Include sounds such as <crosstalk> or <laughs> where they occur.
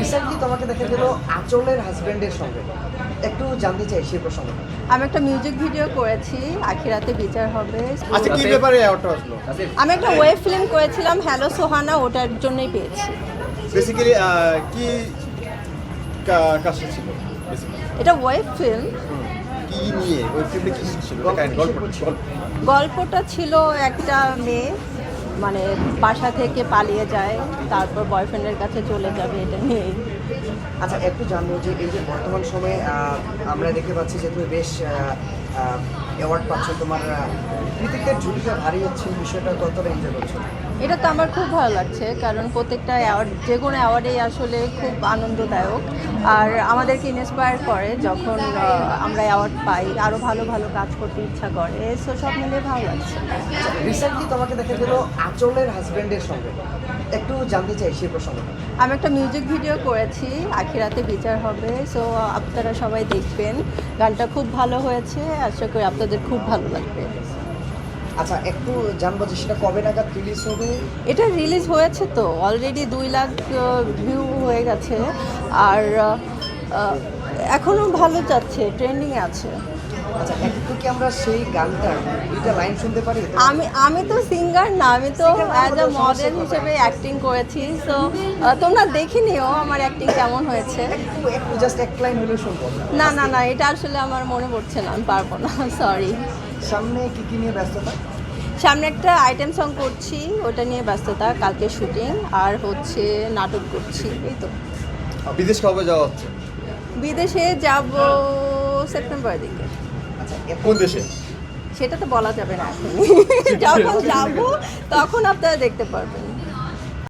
Recently তোমাকে দেখা গেল আচলের হাজবেন্ডের সঙ্গে। একটু জানতে চাই সেই প্রসঙ্গে। আমি একটা মিউজিক ভিডিও করেছি আখিরাতে বিচার হবে। আচ্ছা কি ব্যাপারে অ্যাওয়ার্ডটা আসলো? আমি একটা ওয়েব ফিল্ম করেছিলাম হ্যালো সোহানা ওটার জন্যই পেয়েছি। বেসিক্যালি কি কা- কাজটা ছিল? এটা ওয়েব ফিল্ম কি নিয়ে? ওই ফিল্মে কি ছিল। গল্পটা ছিল একটা মেয়ে মানে বাসা থেকে পালিয়ে যায় তারপর বয়ফ্রেন্ডের কাছে চলে যাবে এটা নিয়েই। আচ্ছা একটু জানব যে এই যে বর্তমান সময়ে আমরা দেখতে পাচ্ছি যে তুমি বেশ অ্যাওয়ার্ড পাচ্ছ। তোমার কৃতিত্বের ঝুঁকিটা ভারী হচ্ছে বিষয়টা কতটা এনজয় করছ? এটা তো আমার খুব ভালো লাগছে কারণ প্রত্যেকটা অ্যাওয়ার্ড যে কোনো অ্যাওয়ার্ডেই আসলে খুব আনন্দদায়ক। আর আমাদেরকে ইন্সপায়ার করে যখন আমরা অ্যাওয়ার্ড পাই আরও ভালো ভালো কাজ করতে ইচ্ছা করে। সো সব মিলিয়ে ভালো লাগছে। রিসেন্টলি তোমাকে দেখা গেল আচলের হাজবেন্ডের সঙ্গে। একটু জানতে চাই সেই প্রসঙ্গে। আমি একটা মিউজিক ভিডিও করেছি আখিরাতে বিচার হবে সো আপনারা সবাই দেখবেন। গানটা খুব ভালো হয়েছে আশা করি আপনাদের খুব ভালো লাগবে। আচ্ছা একটু জানব যে সেটা কবে নাগাদ রিলিজ হবে? এটা রিলিজ হয়েছে তো অলরেডি দুই লাখ ভিউ হয়ে গেছে। আর এখনও ভালো যাচ্ছে ট্রেন্ডিংয়ে আছে। আচ্ছা একটু কি আমরা সেই গানটা দুইটা লাইন শুনতে পারি? আমি আমি তো সিঙ্গার না আমি তো অ্যাজ আ মডেল হিসেবে অ্যাক্টিং করেছি সো তোমরা দেখে নিও আমার অ্যাক্টিং কেমন হয়েছে। একটু জাস্ট এক লাইন হলেও শুনব। না না না এটা আসলে আমার মনে পড়ছে না আমি পারব না <laughs> সরি সামনে কি কি নিয়ে ব্যস্ততা? সামনে একটা আইটেম সং করছি ওটা নিয়ে ব্যস্ততা কালকে শুটিং আর হচ্ছে নাটক করছি এই তো। বিদেশ কবে যাওয়া হচ্ছে? বিদেশে যাব সেপ্টেম্বরের দিকে। কোন দেশে? সেটা তো বলা যাবে না। এখন যখন যাব তখন আপনারা দেখতে পারবেন।